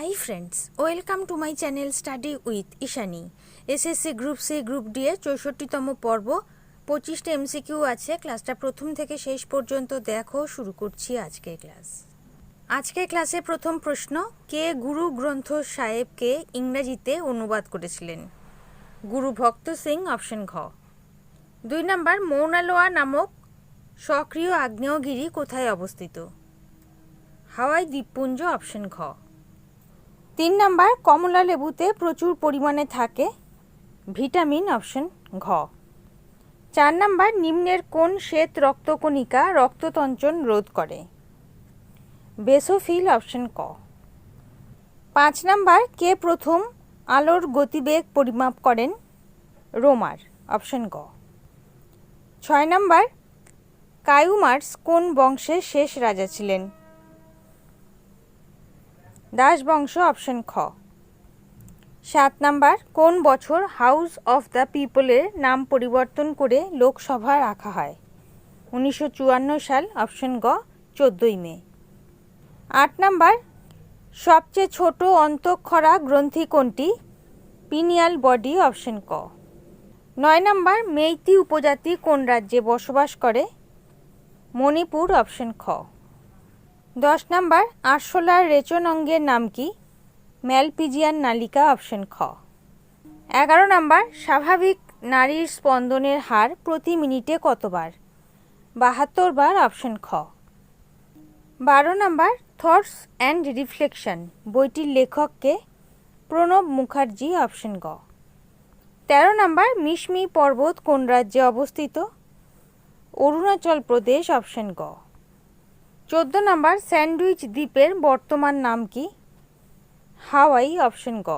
Hi friends welcome to my channel study with Ishani SSC group C group D এর চৌষট্টিতম পর্ব। পঁচিশটা MCQ আছে ক্লাসটা প্রথম থেকে শেষ পর্যন্ত দেখো, শুরু করছি আজকের ক্লাস আজকের ক্লাসে প্রথম প্রশ্ন, কে গুরু গ্রন্থ সাহেবকে ইংরেজিতে অনুবাদ করেছিলেন? গুরু ভক্ত সিং অপশন ঘ। দুই নাম্বার, মৌনালোয়া নামক সক্রিয় আগ্নেয়গিরি কোথায় অবস্থিত? হাওয়াই দ্বীপপুঞ্জ অপশন ঘ। তিন নাম্বার, কমলা লেবুতে প্রচুর পরিমাণে থাকে ভিটামিন অপশন ঘ। চার নাম্বার, নিম্নের কোন শ্বেত রক্তকণিকা রক্ততঞ্চন রোধ করে? বেসোফিল অপশন ক। পাঁচ নাম্বার, কে প্রথম আলোর গতিবেগ পরিমাপ করেন? রোমার অপশন গ। ছয় নাম্বার, কায়ুমার্স কোন বংশের শেষ রাজা ছিলেন? দাস বংশ অপশন খ। সাত নাম্বার, কোন বছর হাউস অফ দ্য পিপলের নাম পরিবর্তন করে লোকসভা রাখা হয়? উনিশশো চুয়ান্ন সাল, অপশন গ, চোদ্দোই মে। আট নাম্বার, সবচেয়ে ছোট অন্তঃক্ষরা গ্রন্থি কোনটি? পিনিয়াল বডি, অপশন ক। নয় নাম্বার, মেইতি উপজাতি কোন রাজ্যে বসবাস করে? মণিপুর, অপশন খ। দশ নাম্বার, আরশোলার রেচন অঙ্গের নাম কি? ম্যালপিজিয়ান নালিকা অপশন খ। এগারো নাম্বার, স্বাভাবিক নারীর স্পন্দনের হার প্রতি মিনিটে কতবার? বাহাত্তর বার অপশন খ। বারো নাম্বার, থটস অ্যান্ড রিফ্লেকশন, বইটির লেখককে প্রণব মুখার্জি অপশন গ। তেরো নাম্বার, মিশমি পর্বত কোন রাজ্যে অবস্থিত? অরুণাচল প্রদেশ অপশন গ। চোদ্দ নম্বর স্যান্ডউইচ দ্বীপের বর্তমান নাম কি? হাওয়াই অপশন গ।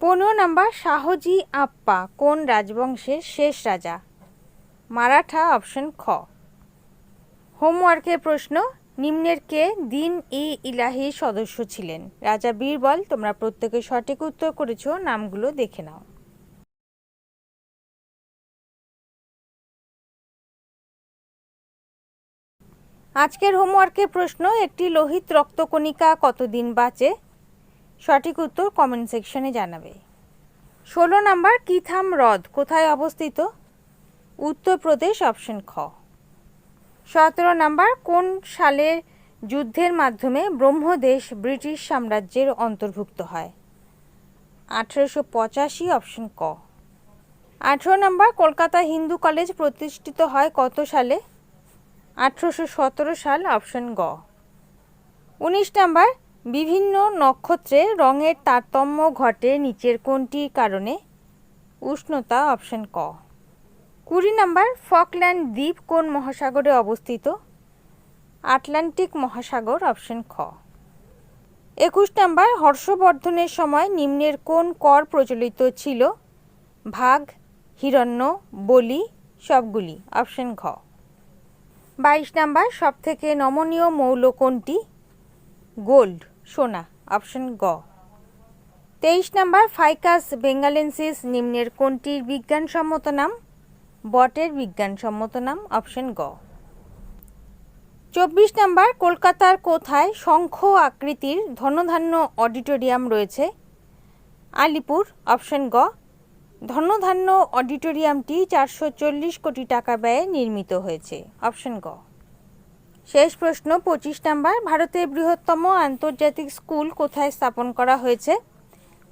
পনেরো নম্বর শাহজি আপ্পা কোন রাজবংশের শেষ রাজা? মারাঠা অপশন খ। হোমওয়ার্কের প্রশ্ন, নিম্নের কে দিন ই ইলাহির সদস্য ছিলেন? রাজা বীরবল, তোমরা প্রত্যেকে সঠিক উত্তর করেছ, নামগুলো দেখে নাও। আজকের হোমওয়ার্কের প্রশ্ন, একটি লোহিত রক্তকণিকা কতদিন বাঁচে? সঠিক উত্তর কমেন্ট সেকশনে জানাবে। ষোলো নাম্বার, কিথাম হ্রদ কোথায় অবস্থিত? উত্তরপ্রদেশ অপশন খ। সতেরো নাম্বার, কোন সালের যুদ্ধের মাধ্যমে ব্রহ্মদেশ ব্রিটিশ সাম্রাজ্যের অন্তর্ভুক্ত হয়? আঠেরোশো পঁচাশি, অপশন ক। আঠেরো নাম্বার, কলকাতা হিন্দু কলেজ প্রতিষ্ঠিত হয় কত সালে? আঠেরোশো সতেরো সাল অপশন গ। উনিশ নাম্বার, বিভিন্ন নক্ষত্রে রঙের তারতম্য ঘটে নিচের কোনটির কারণে? উষ্ণতা অপশন ক। কুড়ি নাম্বার, ফকল্যান্ড দ্বীপ কোন মহাসাগরে অবস্থিত? আটলান্টিক মহাসাগর অপশন খ। একুশ নাম্বার, হর্ষবর্ধনের সময় নিম্নের কোন কর প্রচলিত ছিল? ভাগ, হিরণ্য, বলি, সবগুলি অপশন ঘ। বাইশ নাম্বার সব থেকে নমনীয় মৌল কোনটি গোল্ড, সোনা, অপশন গ। তেইশ নাম্বার, ফাইকাস বেঙ্গালেন্সিস নিম্নের কোনটির বিজ্ঞানসম্মত নাম? বটের বিজ্ঞানসম্মত নাম, অপশন গ। চব্বিশ নাম্বার, কলকাতার কোথায় শঙ্খ আকৃতির ধনধান্য অডিটোরিয়াম রয়েছে? আলিপুর, অপশন গ। ধনধান্য অডিটোরিয়ামটি চারশো চল্লিশ কোটি টাকা ব্যয়ে নির্মিত হয়েছে। অপশন গ। শেষ প্রশ্ন, পঁচিশ নাম্বার, ভারতের বৃহত্তম আন্তর্জাতিক স্কুল কোথায় স্থাপন করা হয়েছে?